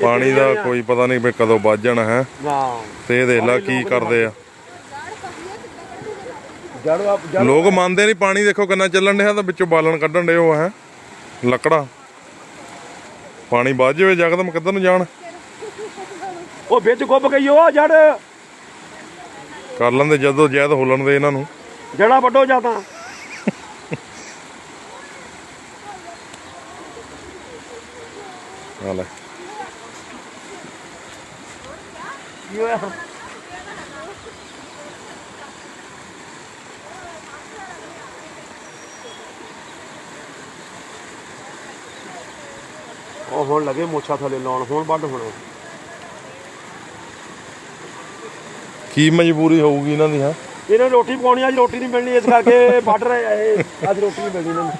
ਪਾਣੀ ਦਾ ਕੋਈ ਪਤਾ ਨਹੀਂ ਵੀ ਕਦੋਂ ਵੱਜ ਜਾਣਾ ਹੈ। ਨਾ ਤੇ ਇਹ ਦੇਖ ਲੈ ਕੀ ਕਰਦੇ ਆ। ਜੜੋ ਆਪ ਜੜ ਲੋਕ ਮੰਨਦੇ ਨਹੀਂ ਪਾਣੀ ਦੇਖੋ ਕਿੰਨਾ ਚੱਲਣ ਡਿਆ ਤਾਂ ਵਿੱਚੋਂ ਬਾਲਣ ਕੱਢਣ ਡੇ ਉਹ ਹੈ। ਲੱਕੜਾ। ਪਾਣੀ ਵੱਜ ਜਾਵੇ ਜਗਦਮ ਕਿੱਧਰ ਨੂੰ ਜਾਣ। ਉਹ ਵਿੱਚ ਗੁੱਬ ਗਈ ਉਹ ਜੜ। ਕਰ ਲੈਂਦੇ ਜਦੋਂ ਜੈਦ ਹੁਲਣ ਦੇ ਇਹਨਾਂ ਨੂੰ। ਜੜਾ ਵੱਡੋ ਜਾਂ ਤਾਂ। ਆ ਲੈ। ਕੀ ਹੋਇਆ ਉਹ ਹੁਣ ਲੱਗੇ ਮੋਛਾ ਥੱਲੇ ਲਾਉਣ ਹੁਣ ਵੱਢ ਹੋਣਾ। ਕੀ ਮਜਬੂਰੀ ਹੋਊਗੀ ਇਹਨਾਂ ਦੀ ਹੈ? ਇਹਨਾਂ ਨੂੰ ਰੋਟੀ ਪਕਾਉਣੀ ਅੱਜ ਰੋਟੀ ਨਹੀਂ ਮਿਲਣੀ ਇਸ ਕਰਕੇ ਵੱਢ ਰਹੇ ਆ ਇਹ। ਅੱਜ ਰੋਟੀ ਨਹੀਂ ਮਿਲਣੀ ਇਹਨਾਂ ਨੂੰ।